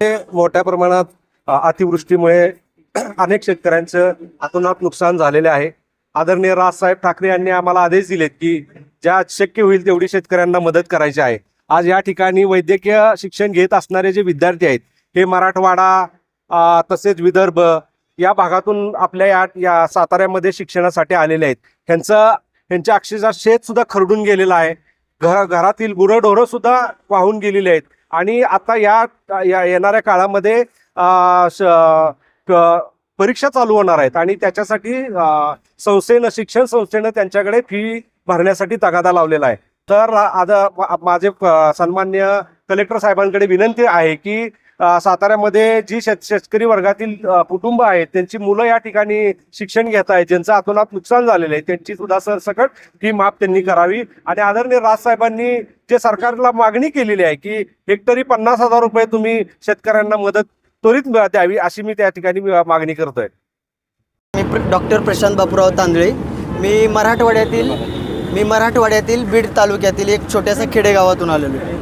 हे मोठ्या प्रमाणात अतिवृष्टीमुळे अनेक शेतकऱ्यांचं अतोनात नुकसान झालेले आहे. आदरणीय राजसाहेब ठाकरे यांनी आम्हाला आदेश दिलेत की ज्या शक्य होईल तेवढी शेतकऱ्यांना मदत करायची आहे. आज या ठिकाणी वैद्यकीय शिक्षण घेत असणारे जे विद्यार्थी आहेत हे मराठवाडा तसेच विदर्भ या भागातून आपल्या या या साताऱ्यामध्ये शिक्षणासाठी आलेले आहेत. ह्यांचं ह्यांच्या अक्षरशः शेत सुद्धा खरडून गेलेलं आहे. घर घरातील गुरंढोरं सुद्धा वाहून गेलेली आहेत. आणि आता या या येणाऱ्या काळामध्ये श- परीक्षा चालू होणार आहेत आणि त्याच्यासाठी संस्थेनं शिक्षण संस्थेनं त्यांच्याकडे फी भरण्यासाठी तगादा लावलेला आहे. तर आता माझे सन्मान्य कलेक्टर साहेबांकडे विनंती आहे की साताऱ्यामध्ये जी शेत शेतकरी वर्गातील कुटुंब आहेत त्यांची मुलं या ठिकाणी शिक्षण घेत आहेत ज्यांचं अतोनात नुकसान झालेलं आहे त्यांची सुद्धा सरसकट ही माफ त्यांनी करावी. आणि आदरणीय राजसाहेबांनी जे सरकारला मागणी केलेली आहे की हेक्टरी पन्नास हजार रुपये तुम्ही शेतकऱ्यांना मदत त्वरित द्यावी अशी मी त्या ठिकाणी मागणी करतोय. मी डॉक्टर प्रशांत बापूराव तांदळे. मी मराठवाड्यातील मी मराठवाड्यातील बीड तालुक्यातील एक छोट्याशा खेडेगावातून आलेलो आहे.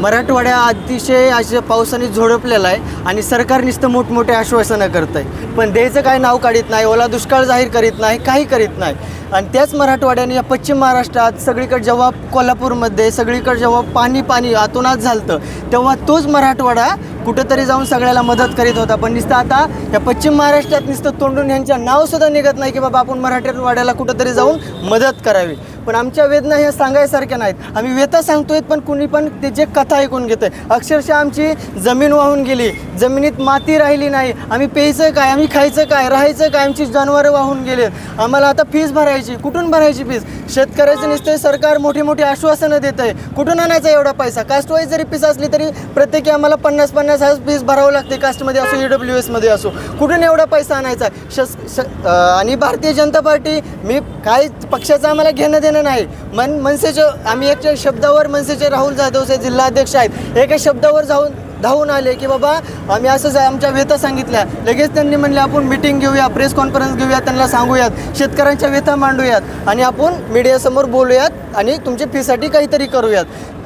मराठवाड्या अतिशय असे पावसाने झोडपलेला आहे आणि सरकार नुसतं मोठमोठे आश्वासनं करत आहे पण द्यायचं काय नाव काढत नाही ओला दुष्काळ जाहीर करीत नाही काही करीत नाही. आणि त्याच मराठवाड्याने या पश्चिम महाराष्ट्रात सगळीकडे जेव्हा कोल्हापूरमध्ये सगळीकडे जेव्हा पाणी पाणी आतोनात झालं तेव्हा तोच मराठवाडा कुठंतरी जाऊन सगळ्याला मदत करीत होता. पण नुसतं आता या पश्चिम महाराष्ट्रात नुसतं तोंडून यांचं नावसुद्धा निघत नाही की बाबा आपण मराठवाड्याला कुठंतरी जाऊन मदत करावी. पण आमच्या वेदना ह्या सांगायसारख्या नाहीत. आम्ही व्यथा सांगतोय पण कुणी पण ते जे कथा ऐकून घेतोय. अक्षरशः आमची जमीन वाहून गेली. जमिनीत माती राहिली नाही. आम्ही प्यायचं काय? आम्ही खायचं काय? राहायचं काय? आमची जनावरं वाहून गेले. आम्हाला आता फीस भरायची. कुठून भरायची फीस शेतकऱ्याचं नुसतं सरकार मोठी मोठी आश्वासनं देत आहे कुठून आणायचा एवढा पैसा? कास्टवाईज जरी फीस असली तरी प्रत्येकी आम्हाला पन्नास पन्नास हजार फीस भरावं लागते. कास्टमध्ये असो ई डब्ल्यू एसमध्ये असो. कुठून एवढा पैसा आणायचा? शस श आणि भारतीय जनता पार्टी मी काय पक्षाचं आम्हाला घेणं देणं नाही. मन मनसेचे आम्ही एक शब्दावर मनसेचे राहुल जाधवचे जिल्हाध्यक्ष आहेत. एका शब्दावर जाऊन धावून आले की बाबा आम्ही असंच आमच्या व्यथा सांगितल्या. लगेच त्यांनी म्हणले आपण मिटिंग घेऊया प्रेस कॉन्फरन्स घेऊया त्यांना सांगूयात. शेतकऱ्यांच्या व्यथा मांडूयात. आणि आपण मीडियासमोर बोलूयात आणि तुमच्या फीसाठी काहीतरी करूयात.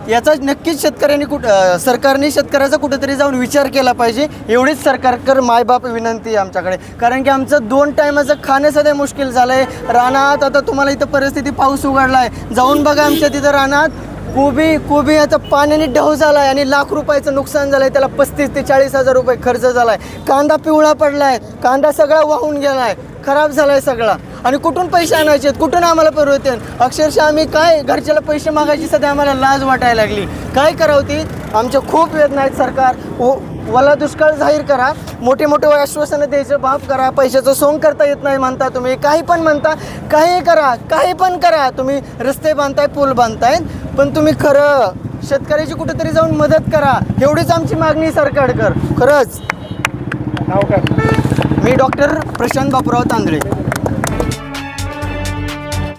याचा नक्कीच शेतकऱ्यांनी कुठ सरकारने शेतकऱ्याचा कुठेतरी जाऊन विचार केला पाहिजे. एवढीच सरकारकर मायबाप विनंती आहे आमच्याकडे. कारण की आमचं दोन टायमाचं खाणं सध्या मुश्किल झालं आहे रानात आता तुम्हाला इथं परिस्थिती पाऊस उघडला आहे जाऊन बघा आमच्या तिथं रानात. कोबी कोबी आता पाण्याने ढव झाला आहे आणि लाख रुपयाचं नुकसान झालं आहे त्याला पस्तीस ते चाळीस हजार रुपये खर्च झाला आहे कांदा पिवळा पडला आहे कांदा सगळा वाहून गेला आहे खराब झाला आहे सगळा. आणि कुठून पैसे आणायचे? कुठून आम्हाला परवडते? अक्षरशः आम्ही काय घरच्याला पैसे मागायची सध्या आम्हाला लाज वाटायला लागली. काय करावं ती? आमच्या खूप वेदना आहेत सरकार. ओ वला दुष्काळ जाहीर करा. मोठे मोठे आश्वासनं द्यायचं माफ करा. पैशाचं सोंग करता येत नाही म्हणता तुम्ही. काही पण म्हणता काही करा. काही पण करा. तुम्ही रस्ते बांधताय पूल बांधताय. पण तुम्ही खरं शेतकऱ्याची कुठेतरी जाऊन मदत करा. एवढीच आमची मागणी सरकारकर. खरंच. नाव काय? मी डॉक्टर प्रशांत बापूराव तांदळे.